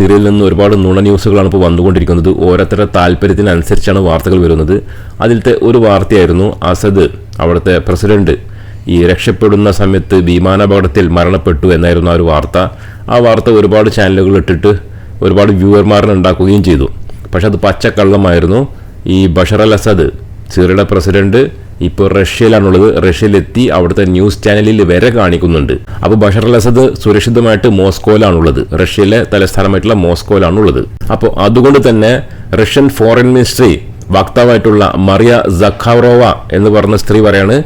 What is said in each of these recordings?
സിറിയയിൽ നിന്ന് ഒരുപാട് നുണ ന്യൂസുകളാണ് ഇപ്പോൾ വന്നുകൊണ്ടിരിക്കുന്നത്. ഓരോരുത്തരുടെ താല്പര്യത്തിനനുസരിച്ചാണ് വാർത്തകൾ വരുന്നത്. അതിലത്തെ ഒരു വാർത്തയായിരുന്നു അസദ് അവിടുത്തെ പ്രസിഡന്റ് ഈ രക്ഷപ്പെടുന്ന സമയത്ത് വിമാനാപകടത്തിൽ മരണപ്പെട്ടു എന്നായിരുന്നു ആ ഒരു വാർത്ത. ആ വാർത്ത ഒരുപാട് ചാനലുകൾ ഇട്ടിട്ട് ഒരുപാട് വ്യൂവർമാരിനെ ഉണ്ടാക്കുകയും ചെയ്തു. പക്ഷെ അത് പച്ചക്കള്ളമായിരുന്നു. ഈ ബഷർ അൽ അസദ് സിറിയയുടെ പ്രസിഡന്റ് ഇപ്പോൾ റഷ്യയിലാണുള്ളത്. റഷ്യയിലെത്തി അവിടുത്തെ ന്യൂസ് ചാനലിൽ വരെ കാണിക്കുന്നുണ്ട്. അപ്പോൾ ബഷർ അസദ് സുരക്ഷിതമായിട്ട് മോസ്കോയിലാണുള്ളത്. റഷ്യയിലെ തലസ്ഥാനമായിട്ടുള്ള മോസ്കോയിലാണുള്ളത്. അപ്പോൾ അതുകൊണ്ട് തന്നെ റഷ്യൻ ഫോറിൻ മിനിസ്ട്രി വക്താവായിട്ടുള്ള മറിയ സഖാറോവ എന്ന് പറഞ്ഞ സ്ത്രീ പറയാണ്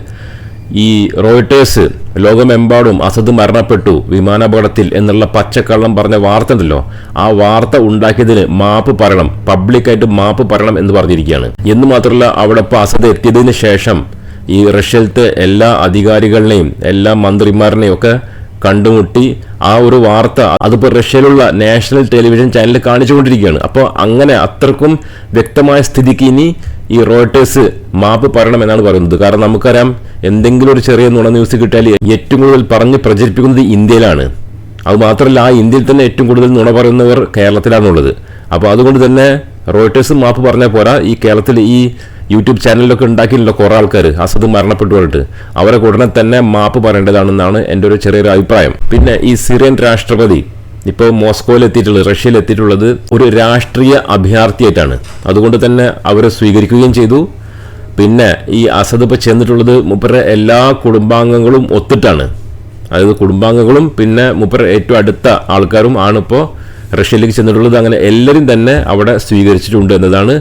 ഈ റോയിട്ടേഴ്സ് ലോകമെമ്പാടും അസദ് മരണപ്പെട്ടു വിമാനാപകടത്തിൽ എന്നുള്ള പച്ചക്കള്ളം പറഞ്ഞ വാർത്ത ഉണ്ടല്ലോ. ആ വാർത്ത ഉണ്ടാക്കിയതിന് മാപ്പ് പറയണം. പബ്ലിക്കായിട്ട് മാപ്പ് പറയണം എന്ന് പറഞ്ഞിരിക്കുകയാണ്. എന്ന് മാത്രമല്ല അവിടെ ഇപ്പോൾ അസദ് എത്തിയതിന് ശേഷം ഈ റഷ്യയിലത്തെ എല്ലാ അധികാരികളെയും എല്ലാ മന്ത്രിമാരിനെയും ഒക്കെ കണ്ടുമുട്ടി ആ ഒരു വാർത്ത അതിപ്പോൾ റഷ്യയിലുള്ള നാഷണൽ ടെലിവിഷൻ ചാനലിൽ കാണിച്ചുകൊണ്ടിരിക്കുകയാണ്. അപ്പോൾ അങ്ങനെ അത്രക്കും വ്യക്തമായ സ്ഥിതിക്ക് ഇനി ഈ റോയിട്ടേഴ്സ് മാപ്പ് പറയണം എന്നാണ് പറയുന്നത്. കാരണം നമുക്കറിയാം എന്തെങ്കിലും ഒരു ചെറിയ നുണ ന്യൂസ് കിട്ടിയാൽ ഏറ്റവും കൂടുതൽ പറഞ്ഞ് പ്രചരിപ്പിക്കുന്നത് ഇന്ത്യയിലാണ്. അതുമാത്രമല്ല ആ ഇന്ത്യയിൽ തന്നെ ഏറ്റവും കൂടുതൽ നുണ പറയുന്നവർ കേരളത്തിലാണുള്ളത്. അപ്പോൾ അതുകൊണ്ട് തന്നെ റോയിട്ടേഴ്സ് മാപ്പ് പറഞ്ഞാൽ പോരാ ഈ കേരളത്തിൽ ഈ യൂട്യൂബ് ചാനലിലൊക്കെ ഉണ്ടാക്കിയില്ലല്ലോ കുറേ ആൾക്കാർ അസത് മരണപ്പെട്ടു പറഞ്ഞിട്ട്. അവരെ ഉടനെ തന്നെ മാപ്പ് പറയേണ്ടതാണെന്നാണ് എന്റെ ഒരു ചെറിയൊരു അഭിപ്രായം. പിന്നെ ഈ സിറിയൻ രാഷ്ട്രപതി ഇപ്പോൾ മോസ്കോയിൽ എത്തിയിട്ടുള്ളത് റഷ്യയിൽ എത്തിയിട്ടുള്ളത് ഒരു രാഷ്ട്രീയ അഭയാർത്ഥിയായിട്ടാണ്. അതുകൊണ്ട് തന്നെ അവരെ സ്വീകരിക്കുകയും ചെയ്തു. പിന്നെ ഈ അസദ് ഇപ്പോൾ ചെന്നിട്ടുള്ളത് മുപ്പരുടെ എല്ലാ കുടുംബാംഗങ്ങളും ഒത്തിട്ടാണ്. അതായത് കുടുംബാംഗങ്ങളും പിന്നെ മുപ്പര ഏറ്റവും അടുത്ത ആൾക്കാരും ആണിപ്പോൾ റഷ്യയിലേക്ക് ചെന്നിട്ടുള്ളത്. അങ്ങനെ എല്ലാവരും തന്നെ അവിടെ സ്വീകരിച്ചിട്ടുണ്ട് എന്നതാണ്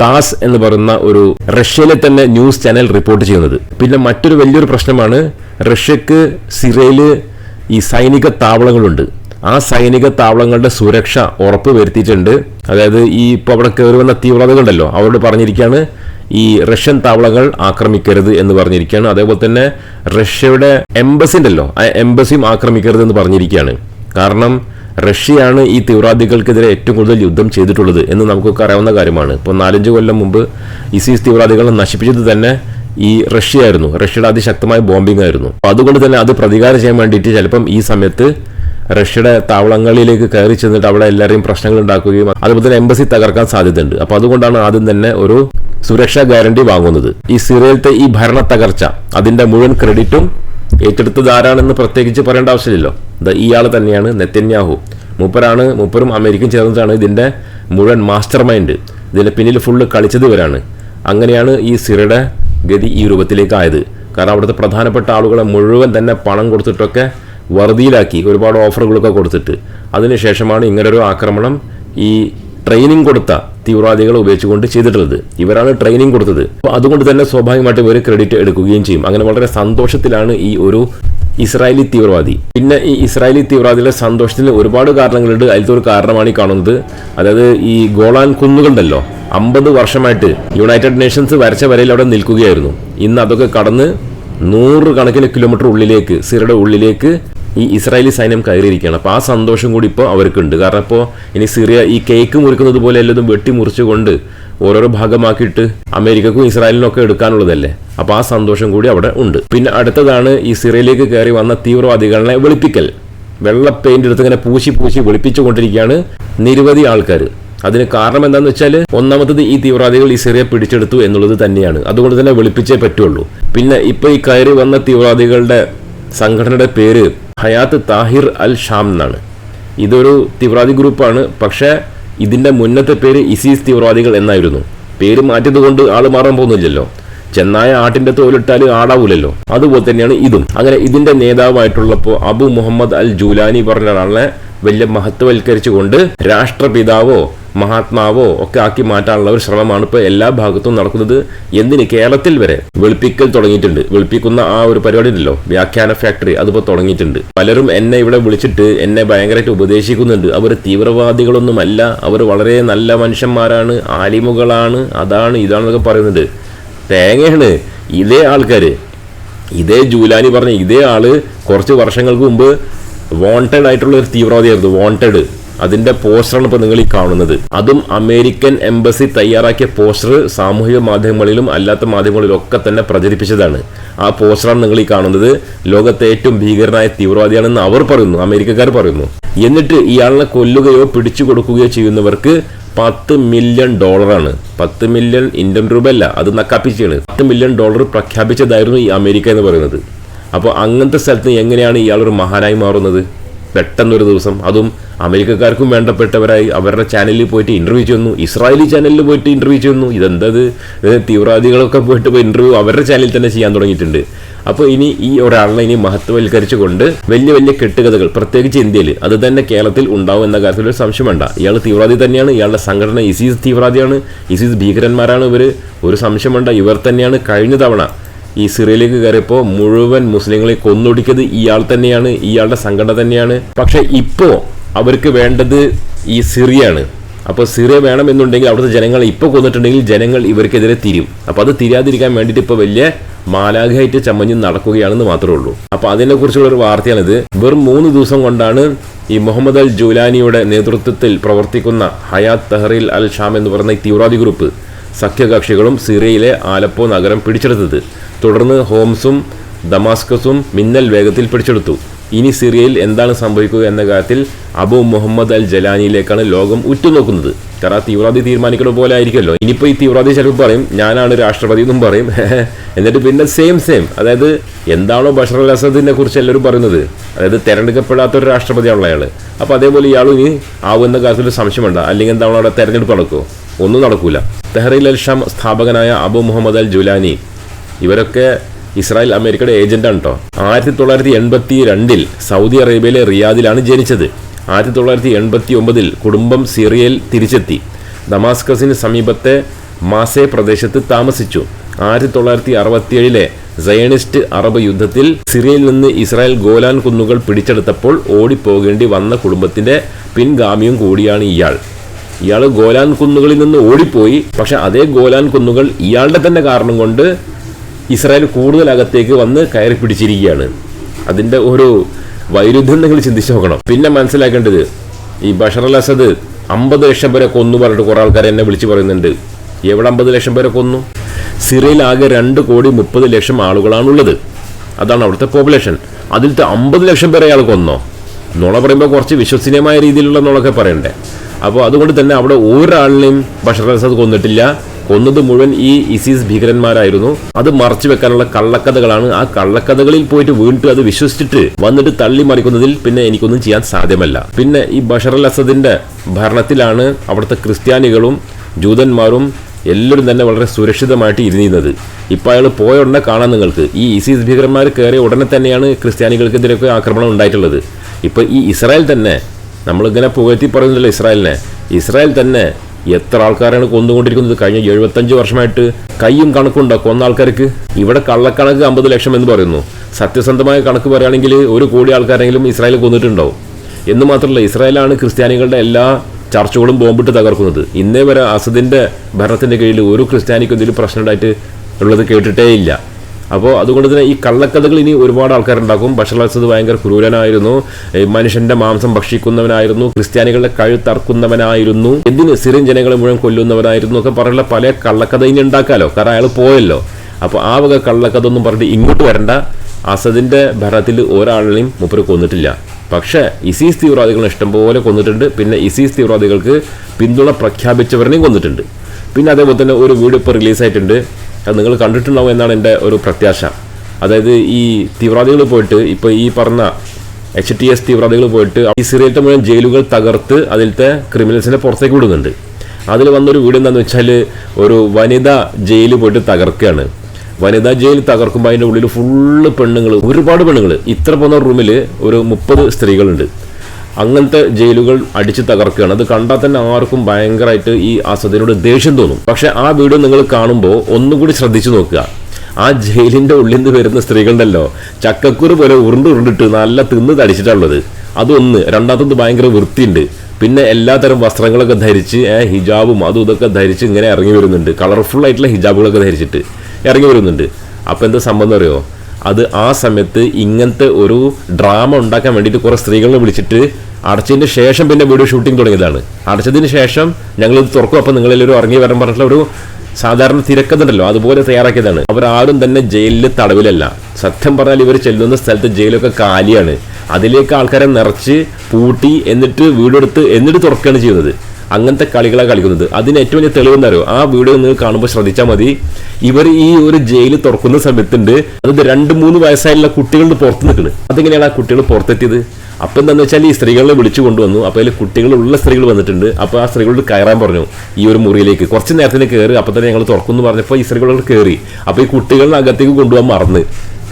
ടാസ് എന്ന് പറയുന്ന ഒരു റഷ്യയിലെ തന്നെ ന്യൂസ് ചാനൽ റിപ്പോർട്ട് ചെയ്യുന്നത്. പിന്നെ മറ്റൊരു വലിയൊരു പ്രശ്നമാണ് റഷ്യക്ക് സിറയിൽ ഈ സൈനിക താവളങ്ങളുണ്ട്. ആ സൈനിക താവളങ്ങളുടെ സുരക്ഷ ഉറപ്പ് വരുത്തിയിട്ടുണ്ട്. അതായത് ഈ ഇപ്പോൾ അവിടെ കയറി വന്ന തീവ്രതകളുണ്ടല്ലോ അവരോട് പറഞ്ഞിരിക്കുകയാണ് ഈ റഷ്യൻ താവളങ്ങൾ ആക്രമിക്കരുത് എന്ന് പറഞ്ഞിരിക്കുകയാണ്. അതേപോലെ തന്നെ റഷ്യയുടെ എംബസി ഉണ്ടല്ലോ ആ എംബസിയും ആക്രമിക്കരുത് എന്ന് പറഞ്ഞിരിക്കുകയാണ്. കാരണം റഷ്യയാണ് ഈ തീവ്രവാദികൾക്കെതിരെ ഏറ്റവും കൂടുതൽ യുദ്ധം ചെയ്തിട്ടുള്ളത് എന്ന് നമുക്കൊക്കെ അറിയാവുന്ന കാര്യമാണ്. ഇപ്പോൾ നാലഞ്ച് കൊല്ലം മുമ്പ് ഇസീസ് തീവ്രവാദികളെ നശിപ്പിച്ചത് തന്നെ ഈ റഷ്യ ആയിരുന്നു റഷ്യയുടെ അതിശക്തമായ ബോംബിംഗ് ആയിരുന്നു. അതുകൊണ്ട് തന്നെ അത് പ്രതികാരം ചെയ്യാൻ വേണ്ടിയിട്ട് ചിലപ്പം ഈ സമയത്ത് റഷ്യയുടെ താവളങ്ങളിലേക്ക് കയറി ചെന്നിട്ട് അവിടെ എല്ലാവരെയും പ്രശ്നങ്ങൾ ഉണ്ടാക്കുകയും അതുപോലെ തന്നെ എംബസി തകർക്കാൻ സാധ്യതയുണ്ട്. അപ്പോൾ അതുകൊണ്ടാണ് ആദ്യം തന്നെ ഒരു സുരക്ഷാ ഗ്യാരണ്ടി വാങ്ങുന്നത്. ഈ സിറിയയിലത്തെ ഈ ഭരണ തകർച്ച അതിന്റെ മുഴുവൻ ക്രെഡിറ്റും ഏറ്റെടുത്തത് ആരാണെന്ന് പ്രത്യേകിച്ച് പറയേണ്ട ആവശ്യമില്ലല്ലോ. ഇയാൾ തന്നെയാണ് നെത്തന്യാഹു മൂപ്പരാണ് മൂപ്പരും അമേരിക്കയും ചേർന്നിട്ടാണ് ഇതിന്റെ മുഴുവൻ മാസ്റ്റർ മൈൻഡ്. ഇതിന്റെ പിന്നിൽ ഫുള്ള് കളിച്ചത് ഇവരാണ്. അങ്ങനെയാണ് ഈ സിറയുടെ ഗതി ഈ രൂപത്തിലേക്കായത് കാരണം അവിടുത്തെ പ്രധാനപ്പെട്ട ആളുകളെ മുഴുവൻ തന്നെ പണം കൊടുത്തിട്ടൊക്കെ വറുതിയിലാക്കി ഒരുപാട് ഓഫറുകളൊക്കെ കൊടുത്തിട്ട് അതിനുശേഷമാണ് ഇങ്ങനൊരു ആക്രമണം ഈ ട്രെയിനിങ് കൊടുത്ത തീവ്രവാദികളെ ഉപയോഗിച്ചുകൊണ്ട് ചെയ്തിട്ടുള്ളത്. ഇവരാണ് ട്രെയിനിങ് കൊടുത്തത്. അതുകൊണ്ട് തന്നെ സ്വാഭാവികമായിട്ട് ഇവർ ക്രെഡിറ്റ് എടുക്കുകയും ചെയ്യും. അങ്ങനെ വളരെ സന്തോഷത്തിലാണ് ഈ ഒരു ഇസ്രായേലി തീവ്രവാദി. പിന്നെ ഈ ഇസ്രായേലി തീവ്രവാദികളുടെ സന്തോഷത്തിന് ഒരുപാട് കാരണങ്ങളുണ്ട്. അതിലത്തെ ഒരു കാരണമാണ് ഈ കാണുന്നത്. അതായത് ഈ ഗോളാൻ കുന്നുകളുണ്ടല്ലോ. അമ്പത് വർഷമായിട്ട് യുണൈറ്റഡ് നേഷൻസ് വരച്ച വരയിൽ അവിടെ നിൽക്കുകയായിരുന്നു. ഇന്ന് അതൊക്കെ കടന്ന് നൂറ് കണക്കിന് കിലോമീറ്റർ ഉള്ളിലേക്ക് സിറയുടെ ഉള്ളിലേക്ക് ഈ ഇസ്രായേലി സൈന്യം കയറിയിരിക്കുകയാണ്. അപ്പോൾ ആ സന്തോഷം കൂടി ഇപ്പോൾ അവർക്കുണ്ട്. കാരണം ഇപ്പോൾ ഇനി സിറിയ ഈ കേക്ക് മുറിക്കുന്നത് പോലെ എല്ലാതും വെട്ടി മുറിച്ചുകൊണ്ട് ഓരോരോ ഭാഗമാക്കിയിട്ട് അമേരിക്കക്കും ഇസ്രായേലിനും ഒക്കെ എടുക്കാനുള്ളതല്ലേ? അപ്പോൾ ആ സന്തോഷം കൂടി അവിടെ ഉണ്ട്. പിന്നെ അടുത്തതാണ് ഈ സിറിയയിലേക്ക് കയറി വന്ന തീവ്രവാദികളെ വെളുപ്പിക്കൽ. വെള്ള പെയിന്റ് എടുത്ത് ഇങ്ങനെ പൂശി പൂശി വെളുപ്പിച്ചുകൊണ്ടിരിക്കുകയാണ് നിരവധി ആൾക്കാർ അതിന് കാരണം എന്താന്ന് വെച്ചാൽ ഒന്നാമത്തത് ഈ തീവ്രവാദികൾ ഈ സിറിയ പിടിച്ചെടുത്തു എന്നുള്ളത് തന്നെയാണ്. അതുകൊണ്ട് തന്നെ വെളുപ്പിച്ചേ പറ്റുള്ളൂ. പിന്നെ ഇപ്പൊ ഈ കയറി വന്ന തീവ്രവാദികളുടെ സംഘടനയുടെ പേര് ഹയാത്ത് താഹിർ അൽ ഷാം എന്നാണ്. ഇതൊരു തീവ്രവാദി ഗ്രൂപ്പാണ്. പക്ഷേ ഇതിന്റെ മുന്നത്തെ പേര് ഇസീസ് തീവ്രവാദികൾ എന്നായിരുന്നു. പേര് മാറ്റിയത് കൊണ്ട് ആൾ മാറാൻ പോകുന്നില്ലല്ലോ. ചെന്നായ ആട്ടിന്റെ തോലിട്ടാൽ ആടാവൂലല്ലോ. അതുപോലെ തന്നെയാണ് ഇതും. അങ്ങനെ ഇതിന്റെ നേതാവായിട്ടുള്ളപ്പോൾ അബു മുഹമ്മദ് അൽ ജൂലാനി പറഞ്ഞ ഒരാളെ വലിയ മഹത്വവൽക്കരിച്ചുകൊണ്ട് രാഷ്ട്രപിതാവോ മഹാത്മാവോ ഒക്കെ ആക്കി മാറ്റാനുള്ള ഒരു ശ്രമമാണ് ഇപ്പോൾ എല്ലാ ഭാഗത്തും നടക്കുന്നത്. എന്തിന്? കേരളത്തിൽ വരെ വെളുപ്പിക്കൽ തുടങ്ങിയിട്ടുണ്ട്. വെളുപ്പിക്കുന്ന ആ ഒരു പരിപാടി ഉണ്ടല്ലോ വ്യാഖ്യാന ഫാക്ടറി അതിപ്പോൾ തുടങ്ങിയിട്ടുണ്ട്. പലരും എന്നെ ഇവിടെ വിളിച്ചിട്ട് എന്നെ ഭയങ്കരമായിട്ട് ഉപദേശിക്കുന്നുണ്ട്. അവർ തീവ്രവാദികളൊന്നുമല്ല. അവർ വളരെ നല്ല മനുഷ്യന്മാരാണ് ആലിമുകളാണ് അതാണ് ഇതാണെന്നൊക്കെ പറയുന്നത്. തേങ്ങയാണ്. ഇതേ ആൾക്കാർ ഇതേ ജൂലാനി പറഞ്ഞ ഇതേ ആൾ കുറച്ച് വർഷങ്ങൾക്ക് മുമ്പ് വാണ്ടഡ് ആയിട്ടുള്ള ഒരു തീവ്രവാദിയായിരുന്നു. വോണ്ടഡ് അതിന്റെ പോസ്റ്ററാണ് ഇപ്പോൾ നിങ്ങൾ ഈ കാണുന്നത്. അതും അമേരിക്കൻ എംബസി തയ്യാറാക്കിയ പോസ്റ്റർ സാമൂഹിക മാധ്യമങ്ങളിലും അല്ലാത്ത മാധ്യമങ്ങളിലും ഒക്കെ തന്നെ പ്രചരിപ്പിച്ചതാണ്. ആ പോസ്റ്ററാണ് നിങ്ങൾ ഈ കാണുന്നത്. ലോകത്തെ ഏറ്റവും ഭീകരനായ തീവ്രവാദിയാണെന്ന് അവർ പറയുന്നു. അമേരിക്കക്കാർ പറയുന്നു. എന്നിട്ട് ഇയാളെ കൊല്ലുകയോ പിടിച്ചു കൊടുക്കുകയോ ചെയ്യുന്നവർക്ക് പത്ത് മില്യൺ ഡോളറാണ്. പത്ത് മില്യൺ ഇന്ത്യൻ രൂപയല്ല അത് നക്കാപ്പിച്ചാണ് പത്ത് മില്യൺ ഡോളർ പ്രഖ്യാപിച്ചതായിരുന്നു ഈ അമേരിക്ക എന്ന് പറയുന്നത്. അപ്പോൾ അങ്ങനത്തെ സ്ഥലത്ത് എങ്ങനെയാണ് ഇയാളൊരു മഹാനായി മാറുന്നത്? പെട്ടെന്നൊരു ദിവസം അതും അമേരിക്കക്കാർക്കും വേണ്ടപ്പെട്ടവരായി അവരുടെ ചാനലിൽ പോയിട്ട് ഇന്റർവ്യൂ ചെയ്യുന്നു ഇസ്രായേലി ചാനലിൽ പോയിട്ട് ഇന്റർവ്യൂ ചെയ്യുന്നു ഇതെന്തത്? ഇത് തീവ്രവാദികളൊക്കെ പോയിട്ട് പോയി ഇന്റർവ്യൂ അവരുടെ ചാനലിൽ തന്നെ ചെയ്യാൻ തുടങ്ങിയിട്ടുണ്ട്. അപ്പോൾ ഇനി ഈ ഒരാളിനെ ഇനി മഹത്വവൽക്കരിച്ചുകൊണ്ട് വലിയ വലിയ കെട്ടുകഥകൾ പ്രത്യേകിച്ച് ഇന്ത്യയിൽ അത് തന്നെ കേരളത്തിൽ ഉണ്ടാവും എന്ന കാര്യത്തിൽ ഒരു സംശയം വേണ്ട. ഇയാൾ തീവ്രവാദി തന്നെയാണ് ഇയാളുടെ സംഘടന ഇസീസ് തീവ്രവാദിയാണ് ഇസീസ് ഭീകരന്മാരാണ് ഇവർ ഒരു സംശയം വേണ്ട ഇവർ തന്നെയാണ് കഴിഞ്ഞ തവണ ഈ സിറിയയിലേക്ക് കയറിയപ്പോൾ മുഴുവൻ മുസ്ലിങ്ങളെ കൊന്നൊടുക്കിയത് ഇയാൾ തന്നെയാണ് ഇയാളുടെ സംഘടന തന്നെയാണ്. പക്ഷെ ഇപ്പോൾ അവർക്ക് വേണ്ടത് ഈ സിറിയാണ് അപ്പോൾ സിറിയ വേണമെന്നുണ്ടെങ്കിൽ അവിടുത്തെ ജനങ്ങൾ ഇപ്പോൾ കൊന്നിട്ടുണ്ടെങ്കിൽ ജനങ്ങൾ ഇവർക്കെതിരെ തിരിയും അപ്പോൾ അത് തിരിയാതിരിക്കാൻ വേണ്ടിയിട്ട് ഇപ്പോൾ വലിയ മാലാഖയായിട്ട് ചമ്മഞ്ഞ് നടക്കുകയാണെന്ന് മാത്രമേ ഉള്ളൂ. അപ്പോൾ അതിനെക്കുറിച്ചുള്ള ഒരു വാർത്തയാണിത്. വെറും മൂന്ന് ദിവസം കൊണ്ടാണ് ഈ മുഹമ്മദ് അൽ ജൂലാനിയുടെ നേതൃത്വത്തിൽ പ്രവർത്തിക്കുന്ന ഹയാത്ത് തെഹറിൽ അൽ ഷാം എന്ന് പറയുന്ന തീവ്രവാദി ഗ്രൂപ്പ് സഖ്യകക്ഷികളും സിറിയയിലെ ആലപ്പോ നഗരം പിടിച്ചെടുത്തത്. തുടർന്ന് ഹോംസും ദമാസ്കസും മിന്നൽ വേഗത്തിൽ പിടിച്ചെടുത്തു. ഇനി സിറിയയിൽ എന്താണ് സംഭവിക്കുക എന്ന കാര്യത്തിൽ അബു മുഹമ്മദ് അൽ ജലാനിയിലേക്കാണ് ലോകം ഉറ്റുനോക്കുന്നത്. കാരണം ആ തീവ്രവാദി തീരുമാനിക്കുന്ന പോലെ ആയിരിക്കുമല്ലോ. ഇനിയിപ്പോൾ ഈ തീവ്രവാദി ചിലപ്പോൾ പറയും ഞാനാണ് രാഷ്ട്രപതി എന്നും പറയും. എന്നിട്ട് പിന്നെ സെയിം സെയിം അതായത് എന്താണോ ബഷർ അൽ അസദിനെ കുറിച്ച് എല്ലാവരും പറയുന്നത്. അതായത് തിരഞ്ഞെടുക്കപ്പെടാത്ത ഒരു രാഷ്ട്രപതിയാണല്ലോ അയാൾ അപ്പോൾ അതേപോലെ ഇയാളും ഇനി ആവുന്ന കാര്യത്തിൽ സംശയമുണ്ട്? അല്ലെങ്കിൽ എന്താണോ അവിടെ തെരഞ്ഞെടുപ്പ് നടക്കുമോ ഒന്നും നടക്കൂല. തെഹ്റീൽ അൽ ഷാം സ്ഥാപകനായ അബു മുഹമ്മദ് അൽ ജുലാനി ഇവരൊക്കെ ഇസ്രായേൽ അമേരിക്കയുടെ ഏജന്റാണ് കേട്ടോ ആയിരത്തി തൊള്ളായിരത്തി എൺപത്തി രണ്ടിൽ സൗദി അറേബ്യയിലെ റിയാദിലാണ് ജനിച്ചത്. ആയിരത്തി തൊള്ളായിരത്തി എൺപത്തി ഒമ്പതിൽ കുടുംബം സിറിയയിൽ തിരിച്ചെത്തി. ദമാസ്കസിന് സമീപത്തെ മാസെ പ്രദേശത്ത് താമസിച്ചു. ആയിരത്തി തൊള്ളായിരത്തി അറുപത്തിയേഴിലെ സയണിസ്റ്റ് അറബ് യുദ്ധത്തിൽ സിറിയയിൽ നിന്ന് ഇസ്രായേൽ ഗോലാൻ കുന്നുകൾ പിടിച്ചെടുത്തപ്പോൾ ഓടിപ്പോകേണ്ടി വന്ന കുടുംബത്തിന്റെ പിൻഗാമിയും കൂടിയാണ് ഇയാൾ. ഇയാൾ ഗോലാൻ കുന്നുകളിൽ നിന്ന് ഓടിപ്പോയി. പക്ഷെ അതേ ഗോലാൻ കുന്നുകൾ ഇയാളുടെ തന്നെ കാരണം കൊണ്ട് ഇസ്രായേൽ കൂടുതൽ അകത്തേക്ക് വന്ന് കയറി പിടിച്ചിരിക്കുകയാണ്. അതിന്റെ ഒരു വൈരുദ്ധ്യം നിങ്ങൾ ചിന്തിച്ചു നോക്കണം. പിന്നെ മനസ്സിലാക്കേണ്ടത് ഈ ബഷർ അൽ അസദ് അമ്പത് ലക്ഷം പേരെ കൊന്നു പറഞ്ഞിട്ട് കുറേ ആൾക്കാർ എന്നെ വിളിച്ച് പറയുന്നുണ്ട്. എവിടെ അമ്പത് ലക്ഷം പേരെ കൊന്നു? സിറിയയിൽ ആകെ രണ്ട് കോടി മുപ്പത് ലക്ഷം ആളുകളാണുള്ളത്. അതാണ് അവിടുത്തെ പോപ്പുലേഷൻ. അതിലത്തെ അമ്പത് ലക്ഷം പേരെ അയാൾ കൊന്നോ? നുണ പറയുമ്പോൾ കുറച്ച് വിശ്വസനീയമായ രീതിയിലുള്ള നുണൊക്കെ പറയണ്ടേ? അപ്പോൾ അതുകൊണ്ട് തന്നെ അവിടെ ഒരാളിനെയും ബഷർ അസദ് കൊന്നിട്ടില്ല. കൊന്നത് മുഴുവൻ ഈ ഇസീസ് ഭീകരന്മാരായിരുന്നു. അത് മറച്ചു വെക്കാനുള്ള കള്ളക്കഥകളാണ്. ആ കള്ളക്കഥകളിൽ പോയിട്ട് വീണ്ടും അത് വിശ്വസിച്ചിട്ട് വന്നിട്ട് തള്ളി മറിക്കുന്നതിൽ പിന്നെ എനിക്കൊന്നും ചെയ്യാൻ സാധ്യമല്ല. പിന്നെ ഈ ബഷർ അൽ അസദിന്റെ ഭരണത്തിലാണ് അവിടുത്തെ ക്രിസ്ത്യാനികളും ജൂതന്മാരും എല്ലാവരും തന്നെ വളരെ സുരക്ഷിതമായിട്ട് ഇരുന്നിരുന്നത്. ഇപ്പം അയാൾ പോയ ഉടനെ കാണാൻ നിങ്ങൾക്ക്. ഈ ഇസീസ് ഭീകരന്മാർ കയറിയ ഉടനെ തന്നെയാണ് ക്രിസ്ത്യാനികൾക്കെതിരെയൊക്കെ ആക്രമണം ഉണ്ടായിട്ടുള്ളത്. ഇപ്പൊ ഈ ഇസ്രായേൽ തന്നെ നമ്മളിങ്ങനെ പുകഴ്ത്തി പറയുന്നില്ല ഇസ്രായേലിനെ. ഇസ്രായേൽ തന്നെ എത്ര ആൾക്കാരാണ് കൊന്നുകൊണ്ടിരിക്കുന്നത്? കഴിഞ്ഞ എഴുപത്തഞ്ച് വർഷമായിട്ട് കൈയും കണക്കുണ്ടോ കൊന്ന ആൾക്കാർക്ക്? ഇവിടെ കള്ളക്കണക്ക് അമ്പത് ലക്ഷം എന്ന് പറയുന്നു. സത്യസന്ധമായ കണക്ക് പറയുകയാണെങ്കിൽ ഒരു കോടി ആൾക്കാരെങ്കിലും ഇസ്രായേൽ കൊന്നിട്ടുണ്ടാവും. എന്ന് മാത്രമല്ല ഇസ്രായേലാണ് ക്രിസ്ത്യാനികളുടെ എല്ലാ ചർച്ചകളും ബോംബിട്ട് തകർക്കുന്നത്. ഇന്നേ വരെ അസദിന്റെ ഭരണത്തിന്റെ കീഴിൽ ഒരു ക്രിസ്ത്യാനിക്കും എന്തെങ്കിലും പ്രശ്നമുണ്ടായിട്ട് ഉള്ളത് കേട്ടിട്ടേ ഇല്ല അപ്പോൾ അതുകൊണ്ട് തന്നെ ഈ കള്ളക്കഥകൾ ഇനി ഒരുപാട് ആൾക്കാരുണ്ടാക്കും. ബഷർ അസദ് ഭയങ്കര ക്രൂരനായിരുന്നു. മനുഷ്യന്റെ മാംസം ഭക്ഷിക്കുന്നവനായിരുന്നു. ക്രിസ്ത്യാനികളുടെ കഴുത്തറക്കുന്നവനായിരുന്നു എന്തിന് സിറിയൻ ജനങ്ങളെ മുഴുവൻ കൊല്ലുന്നവനായിരുന്നു ഒക്കെ പറഞ്ഞുള്ള പല കള്ളക്കഥ ഇനി ഉണ്ടാക്കാലോ? കാരണം അയാൾ പോയല്ലോ. അപ്പോൾ ആ വക കള്ളക്കഥ ഒന്നും പറഞ്ഞിട്ട് ഇങ്ങോട്ട് വരണ്ട. അസദിന്റെ ഭരണത്തിൽ ഒരാളിനെയും മൂപ്പര് കൊന്നിട്ടില്ല. പക്ഷേ ഇസീസ് തീവ്രവാദികളെ ഇഷ്ടംപോലെ കൊന്നിട്ടുണ്ട്. പിന്നെ ഇസീസ് തീവ്രവാദികൾക്ക് പിന്തുണ പ്രഖ്യാപിച്ചവരെയും കൊന്നിട്ടുണ്ട്. പിന്നെ അതേപോലെ തന്നെ ഒരു വീഡിയോ ഇപ്പോൾ റിലീസായിട്ടുണ്ട്. അത് നിങ്ങൾ കണ്ടിട്ടുണ്ടാവും എന്നാണ് എന്റെ ഒരു പ്രത്യാശ. അതായത് ഈ തീവ്രവാദികൾ പോയിട്ട് ഇപ്പോൾ ഈ പറഞ്ഞ എച്ച് ടി എസ് തീവ്രവാദികൾ പോയിട്ട് ഈ സിറിയത്തെ മുഴുവൻ ജയിലുകൾ തകർത്ത് അതിലത്തെ ക്രിമിനൽസിനെ പുറത്തേക്ക് വിടുന്നുണ്ട്. അതിൽ വന്നൊരു വീട് എന്താണെന്ന് വെച്ചാൽ ഒരു വനിതാ ജയിൽ പോയിട്ട് തകർക്കുകയാണ്. വനിതാ ജയിൽ തകർക്കുമ്പോൾ അതിന്റെ ഉള്ളിൽ ഫുള്ള് പെണ്ണുങ്ങൾ ഒരുപാട് പെണ്ണുങ്ങൾ ഇത്ര പോകുന്ന റൂമിൽ ഒരു മുപ്പത് സ്ത്രീകളുണ്ട്. അങ്ങനത്തെ ജയിലുകൾ അടിച്ചു തകർക്കുകയാണ്. അത് കണ്ടാൽ തന്നെ ആർക്കും ഭയങ്കരമായിട്ട് ഈ അസദിനോട് ദേഷ്യം തോന്നും. പക്ഷെ ആ വീഡിയോ നിങ്ങൾ കാണുമ്പോൾ ഒന്നും കൂടി ശ്രദ്ധിച്ചു നോക്കുക. ആ ജയിലിന്റെ ഉള്ളിൽ നിന്ന് വരുന്ന സ്ത്രീകളുണ്ടല്ലോ. ചക്കക്കുരു പോലെ ഉരുണ്ട് ഉരുണ്ടിട്ട് നല്ല തിന്ന് തടിച്ചിട്ടുള്ളത്. അതൊന്ന്. രണ്ടാമത്തത് ഭയങ്കര വൃത്തിയുണ്ട്. പിന്നെ എല്ലാത്തരം വസ്ത്രങ്ങളൊക്കെ ധരിച്ച് ഹിജാബും അതും ഇതൊക്കെ ധരിച്ച് ഇങ്ങനെ ഇറങ്ങി വരുന്നുണ്ട്. കളർഫുൾ ആയിട്ടുള്ള ഹിജാബുകളൊക്കെ ധരിച്ചിട്ട് ഇറങ്ങി വരുന്നുണ്ട്. അപ്പോൾ എന്താ സംഭവം അറിയോ? അത് ആ സമയത്ത് ഇങ്ങനത്തെ ഒരു ഡ്രാമ ഉണ്ടാക്കാൻ വേണ്ടിയിട്ട് കുറേ സ്ത്രീകളെ വിളിച്ചിട്ട് അടച്ചതിന് ശേഷം പിന്നെ വീഡിയോ ഷൂട്ടിംഗ് തുടങ്ങിയതാണ്. അടച്ചതിന് ശേഷം ഞങ്ങൾ ഇത് തുറക്കും അപ്പം നിങ്ങളെല്ലാവരും ഇറങ്ങി വരാൻ പറഞ്ഞിട്ടുള്ള ഒരു സാധാരണ തിരക്കഥണ്ടല്ലോ അതുപോലെ തയ്യാറാക്കിയതാണ്. അവർ ആരും തന്നെ ജയിലിൽ തടവിലല്ല. സത്യം പറഞ്ഞാൽ ഇവർ ചെല്ലുന്ന സ്ഥലത്ത് ജയിലൊക്കെ കാലിയാണ്. അതിലേക്ക് ആൾക്കാരെ നിറച്ച് പൂട്ടി എന്നിട്ട് വീടെടുത്ത് എന്നിട്ട് തുറക്കുകയാണ് ചെയ്യുന്നത്. അങ്ങനത്തെ കളികളാണ് കളിക്കുന്നത്. അതിന് ഏറ്റവും വലിയ തെളിവെന്താ അറിയോ? ആ വീഡിയോ നിങ്ങൾ കാണുമ്പോൾ ശ്രദ്ധിച്ചാൽ മതി. ഇവർ ഈ ഒരു ജയിൽ തുറക്കുന്ന സമയത്തുണ്ട്. അത് രണ്ട് മൂന്ന് വയസ്സായുള്ള കുട്ടികളുടെ പുറത്ത് നിൽക്കുന്നത് അതെങ്ങനെയാണ് ആ കുട്ടികൾ പുറത്തെത്തിയത്? അപ്പം എന്താണെന്ന് വെച്ചാൽ ഈ സ്ത്രീകളെ വിളിച്ചു കൊണ്ടുവന്നു. അപ്പോൾ അതിൽ കുട്ടികളുള്ള സ്ത്രീകൾ വന്നിട്ടുണ്ട്. അപ്പോൾ ആ സ്ത്രീകളോട് കയറാൻ പറഞ്ഞു ഈ ഒരു മുറിയിലേക്ക്. കുറച്ച് നേരത്തിന് കയറി അപ്പോൾ തന്നെ ഞങ്ങൾ തുറക്കുന്നു പറഞ്ഞപ്പോൾ ഈ സ്ത്രീകളോട് കയറി അപ്പോൾ ഈ കുട്ടികളെ അകത്തേക്ക് കൊണ്ടുപോകാൻ മറന്ന്.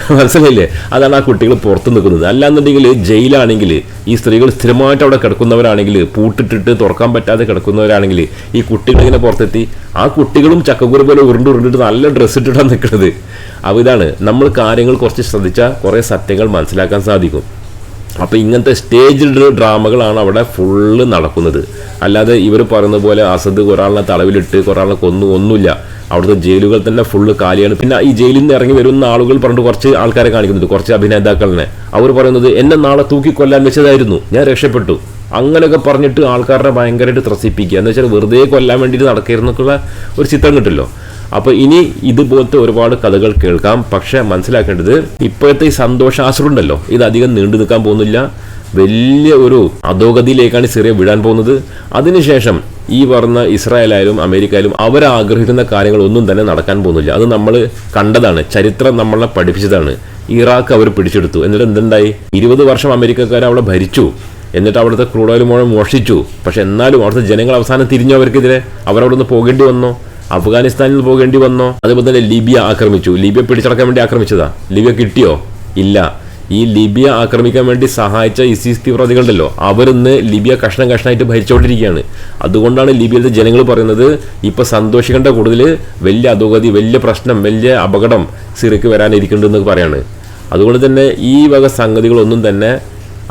മനസ്സിലായില്ലേ? അതാണ് ആ കുട്ടികൾ പുറത്ത് നിൽക്കുന്നത്. അല്ലാന്നുണ്ടെങ്കിൽ ജയിലാണെങ്കിൽ ഈ സ്ത്രീകൾ സ്ഥിരമായിട്ട് അവിടെ കിടക്കുന്നവരാണെങ്കിൽ പൂട്ടിട്ടിട്ട് തുറക്കാൻ പറ്റാതെ കിടക്കുന്നവരാണെങ്കിൽ ഈ കുട്ടികൾ ഇങ്ങനെ പുറത്തെത്തി ആ കുട്ടികളും ചക്കക്കുരു പോലെ ഉരുണ്ട് ഉരുണ്ടിട്ട് നല്ല ഡ്രസ്സ് ഇട്ടിട്ടാണ് നിൽക്കുന്നത്. അപ്പോൾ ഇതാണ് നമ്മൾ കാര്യങ്ങൾ കുറച്ച് ശ്രദ്ധിച്ചാൽ കുറേ സത്യങ്ങൾ മനസ്സിലാക്കാൻ സാധിക്കും. അപ്പോൾ ഇങ്ങനത്തെ സ്റ്റേജ്ഡ് ഡ്രാമകളാണ് അവിടെ ഫുള്ള് നടക്കുന്നത്. അല്ലാതെ ഇവർ പറയുന്ന പോലെ അസദ് ഒരാളിനെ തടവിലിട്ട് ഒരാളിനെ കൊന്നു ഒന്നുമില്ല. അവിടുത്തെ ജയിലുകൾ തന്നെ ഫുള്ള് കാലിയാണ്. പിന്നെ ഈ ജയിലിൽ നിന്ന് ഇറങ്ങി വരുന്ന ആളുകൾ പറഞ്ഞിട്ട് കുറച്ച് ആൾക്കാരെ കാണിക്കുന്നുണ്ട് കുറച്ച് അഭിനേതാക്കളിനെ അവർ പറയുന്നത് എന്നെ നാളെ തൂക്കിക്കൊല്ലാൻ വെച്ചതായിരുന്നു ഞാൻ രക്ഷപ്പെട്ടു. അങ്ങനെയൊക്കെ പറഞ്ഞിട്ട് ആൾക്കാരെ ഭയങ്കരമായിട്ട് ത്രസിപ്പിക്കുക. എന്ന് വെച്ചാൽ വെറുതെ കൊല്ലാൻ വേണ്ടിയിട്ട് നടക്കരുന്നൊക്കെയുള്ള ഒരു ചിത്രം കിട്ടുമല്ലോ അപ്പോൾ ഇനി ഇതുപോലത്തെ ഒരുപാട് കഥകൾ കേൾക്കാം. പക്ഷെ മനസ്സിലാക്കേണ്ടത് ഇപ്പോഴത്തെ ഈ സന്തോഷാശ്രു ഉണ്ടല്ലോ ഇത് അധികം നീണ്ടു നിൽക്കാൻ പോകുന്നില്ല. വലിയ ഒരു അധോഗതിയിലേക്കാണ് സിറിയ വിടാൻ പോകുന്നത്. അതിനുശേഷം ഈ പറഞ്ഞ ഇസ്രായേലായാലും അമേരിക്കയിലും അവരാഗ്രഹിക്കുന്ന കാര്യങ്ങൾ ഒന്നും തന്നെ നടക്കാൻ പോകുന്നില്ല. അത് നമ്മൾ കണ്ടതാണ്. ചരിത്രം നമ്മളെ പഠിപ്പിച്ചതാണ്. ഇറാഖ് അവർ പിടിച്ചെടുത്തു. എന്നിട്ട് എന്തുണ്ടായി? ഇരുപത് വർഷം അമേരിക്കക്കാർ അവിടെ ഭരിച്ചു. എന്നിട്ട് അവിടുത്തെ ക്രൂഡ് മുഴുവൻ മോഷിച്ചു പക്ഷെ എന്നാലും അവിടുത്തെ ജനങ്ങൾ അവസാനം തിരിഞ്ഞു. അവർക്കെതിരെ അവരവിടെ നിന്ന് പോകേണ്ടി വന്നോ. അഫ്ഗാനിസ്ഥാനിൽ പോകേണ്ടി വന്നോ? അതുപോലെ തന്നെ ലിബിയ ആക്രമിച്ചു. ലിബിയ പിടിച്ചടക്കാൻ വേണ്ടി ആക്രമിച്ചതാ. ലിബിയ കിട്ടിയോ? ഇല്ല. ഈ ലിബിയ ആക്രമിക്കാൻ വേണ്ടി സഹായിച്ച ഇസിസ് തീവ്രവാദികളുണ്ടല്ലോ. അവരിന്ന് ലിബിയ കഷ്ണം കഷ്ണമായിട്ട് ഭരിച്ചുകൊണ്ടിരിക്കുകയാണ്. അതുകൊണ്ടാണ് ലിബിയയിലെ ജനങ്ങൾ പറയുന്നത് ഇപ്പൊ സന്തോഷിക്കേണ്ട കൂടുതൽ വലിയ അധോഗതി വലിയ പ്രശ്നം വലിയ അപകടം സിറിക്ക് വരാനിരിക്കുന്നുണ്ടെന്ന് പറയാണ്. അതുകൊണ്ട് തന്നെ ഈ വക സംഗതികളൊന്നും തന്നെ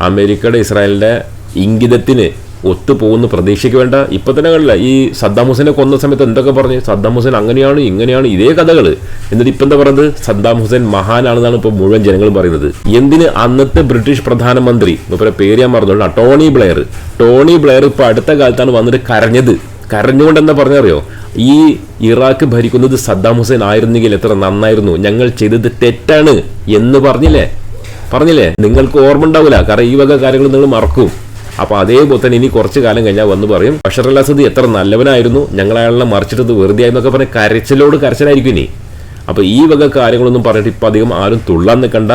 അമേരിക്കയുടെ ഇസ്രായേലിന്റെ ഇംഗിതത്തിന് ഒത്തുപോകുന്ന പ്രതീക്ഷയ്ക്ക് വേണ്ട. ഇപ്പൊ തന്നെ കണ്ടില്ല ഈ സദ്ദാം ഹുസൈനെ കൊന്ന സമയത്ത് എന്തൊക്കെ പറഞ്ഞു? സദ്ദാം ഹുസൈൻ അങ്ങനെയാണ് ഇങ്ങനെയാണ് ഇതേ കഥകൾ എന്നിട്ട് ഇപ്പം എന്താ പറയുന്നത്? സദ്ദാം ഹുസൈൻ മഹാനാണെന്നാണ് ഇപ്പൊ മുഴുവൻ ജനങ്ങളും പറയുന്നത്. എന്തിന് അന്നത്തെ ബ്രിട്ടീഷ് പ്രധാനമന്ത്രി ഇപ്പൊ പേര് ഞാൻ പറഞ്ഞോളൂ ടോണി ബ്ലെയർ ടോണി ബ്ലെയർ ഇപ്പൊ അടുത്ത കാലത്താണ് വന്നിട്ട് കരഞ്ഞത്. കരഞ്ഞുകൊണ്ട് എന്താ പറഞ്ഞറിയോ? ഈ ഇറാഖ് ഭരിക്കുന്നത് സദ്ദാം ഹുസൈൻ ആയിരുന്നെങ്കിൽ എത്ര നന്നായിരുന്നു. ഞങ്ങൾ ചെയ്തത് തെറ്റാണ് എന്ന് പറഞ്ഞില്ലേ? പറഞ്ഞില്ലേ? നിങ്ങൾക്ക് ഓർമ്മ ഉണ്ടാവില്ല. കാരണം ഈ വക കാര്യങ്ങൾ നിങ്ങൾ മറക്കും. അപ്പൊ അതേപോലെ തന്നെ ഇനി കുറച്ചു കാലം കഴിഞ്ഞാൽ വന്ന് പറയും ബഷർ അൽ എത്ര നല്ലവനായിരുന്നു ഞങ്ങൾ അയാളെ മറിച്ചിട്ടത് വെറുതെ ആയെന്നൊക്കെ പറഞ്ഞ് കരച്ചിലോട് കരച്ചിലായിരിക്കും ഇനി. അപ്പൊ ഈ വക കാര്യങ്ങളൊന്നും പറഞ്ഞിട്ട് ഇപ്പൊ അധികം ആരും തുള്ളാൻ നിൽക്കണ്ട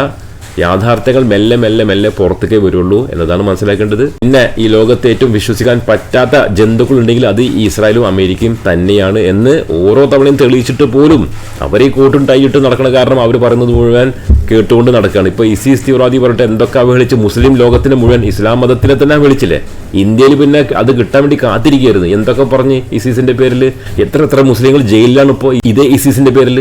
യാഥാർത്ഥ്യങ്ങൾ മെല്ലെ മെല്ലെ മെല്ലെ പുറത്തേക്കേ വരുള്ളൂ എന്നതാണ് മനസ്സിലാക്കേണ്ടത്. പിന്നെ ഈ ലോകത്തെ ഏറ്റവും വിശ്വസിക്കാൻ പറ്റാത്ത ജന്തുക്കൾ ഉണ്ടെങ്കിൽ അത് ഇസ്രായേലും അമേരിക്കയും തന്നെയാണ് എന്ന് ഓരോ തവണയും തെളിയിച്ചിട്ട് പോലും അവരെ കൂട്ടും ടൈയിട്ട് നടക്കുന്ന കാരണം അവർ പറയുന്നത് മുഴുവൻ കേട്ടുകൊണ്ട് നടക്കുകയാണ്. ഇപ്പൊ ഇസീസ് തീവ്രവാദി പറഞ്ഞിട്ട് എന്തൊക്കെ അവഹേളിച്ച് മുസ്ലിം ലോകത്തിന് മുഴുവൻ ഇസ്ലാം മതത്തിനെ തന്നെ വിളിച്ചില്ലേ? ഇന്ത്യയിൽ പിന്നെ അത് കിട്ടാൻ വേണ്ടി കാത്തിരിക്കുകയായിരുന്നു. എന്തൊക്കെ പറഞ്ഞ് ഇസിസിന്റെ പേരിൽ? എത്ര എത്ര മുസ്ലിങ്ങൾ ജയിലിലാണ് ഇപ്പോൾ ഇതേ ഇസിസിന്റെ പേരിൽ?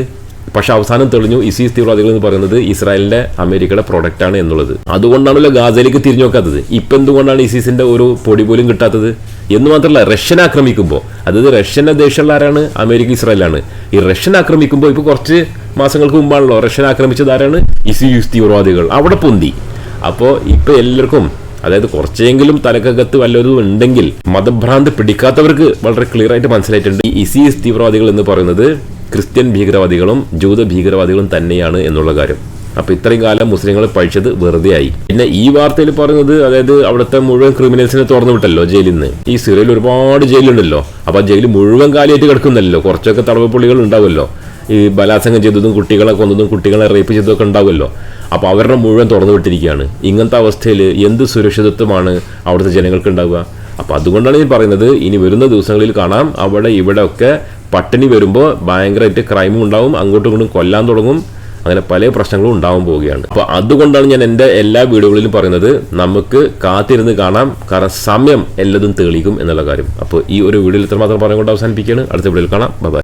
പക്ഷെ അവസാനം തെളിഞ്ഞു ഇസീസ് തീവ്രവാദികൾ എന്ന് പറയുന്നത് ഇസ്രായേലിന്റെ അമേരിക്കയുടെ പ്രൊഡക്റ്റ് ആണ് എന്നുള്ളത്. അതുകൊണ്ടാണല്ലോ ഗാസയിലേക്ക് തിരിഞ്ഞു നോക്കാത്തത്. ഇപ്പൊ എന്തുകൊണ്ടാണ് ഇസീസിന്റെ ഒരു പൊടി പോലും കിട്ടാത്തത്? എന്ന് മാത്രമല്ല റഷ്യൻ ആക്രമിക്കുമ്പോൾ അതായത് റഷ്യൻ ദേശമുള്ള ആരാണ്? അമേരിക്ക ഇസ്രായേലാണ് ഈ റഷ്യൻ ആക്രമിക്കുമ്പോൾ ഇപ്പൊ കുറച്ച് മാസങ്ങൾക്ക് മുമ്പാണല്ലോ റഷ്യൻ ആക്രമിച്ചത് ആരാണ്? ഇസിയൂസ് തീവ്രവാദികൾ. അവിടെ പൊന്തി. അപ്പോൾ ഇപ്പൊ എല്ലാവർക്കും അതായത് കുറച്ചെങ്കിലും തലക്കകത്ത് വല്ലതും ഉണ്ടെങ്കിൽ മതഭ്രാന്ത് പിടിക്കാത്തവർക്ക് വളരെ ക്ലിയർ ആയിട്ട് മനസ്സിലായിട്ടുണ്ട് ഈ ഇസീസ് തീവ്രവാദികൾ എന്ന് പറയുന്നത് ക്രിസ്ത്യൻ ഭീകരവാദികളും ജൂത ഭീകരവാദികളും തന്നെയാണ് എന്നുള്ള കാര്യം. അപ്പൊ ഇത്രയും കാലം മുസ്ലിങ്ങൾ പഴിച്ചത് വെറുതെ ആയി പിന്നെ ഈ വാർത്തയിൽ പറയുന്നത് അതായത് അവിടുത്തെ മുഴുവൻ ക്രിമിനൽസിനെ തുറന്നു വിട്ടല്ലോ ജയിലിൽ നിന്ന്. ഈ സിറിയയിൽ ഒരുപാട് ജയിലുണ്ടല്ലോ. അപ്പൊ ആ ജയിൽ മുഴുവൻ കാലിയായിട്ട് കിടക്കുന്നല്ലോ. കുറച്ചൊക്കെ തടവപ്പുള്ളികൾ ഉണ്ടാവുമല്ലോ. ഈ ബലാത്സംഗം ചെയ്തതും കുട്ടികളെ കൊന്നതും കുട്ടികളെ റേപ്പ് ചെയ്തതൊക്കെ ഉണ്ടാവുമല്ലോ. അപ്പോൾ അവരുടെ മുഴുവൻ തുറന്നു വിട്ടിരിക്കുകയാണ്. ഇങ്ങനത്തെ അവസ്ഥയിൽ എന്ത് സുരക്ഷിതത്വമാണ് അവിടുത്തെ ജനങ്ങൾക്ക് ഉണ്ടാവുക? അപ്പോൾ അതുകൊണ്ടാണ് ഞാൻ പറയുന്നത് ഇനി വരുന്ന ദിവസങ്ങളിൽ കാണാം. അവിടെ ഇവിടെ ഒക്കെ പട്ടിണി വരുമ്പോൾ ഭയങ്കരമായിട്ട് ക്രൈമും ഉണ്ടാവും അങ്ങോട്ടും ഇങ്ങോട്ടും കൊല്ലാൻ തുടങ്ങും അങ്ങനെ പല പ്രശ്നങ്ങളും ഉണ്ടാവാൻ പോവുകയാണ്. അപ്പോൾ അതുകൊണ്ടാണ് ഞാൻ എന്റെ എല്ലാ വീഡിയോകളിലും പറയുന്നത് നമുക്ക് കാത്തിരുന്ന് കാണാം കാരണം സമയം എല്ലാതും തെളിയിക്കും എന്നുള്ള കാര്യം. അപ്പോൾ ഈ ഒരു വീഡിയോയിൽ ഇത്രമാത്രം പറഞ്ഞുകൊണ്ട് അവസാനിപ്പിക്കുകയാണ്. അടുത്ത വീഡിയോയിൽ കാണാം. ബൈ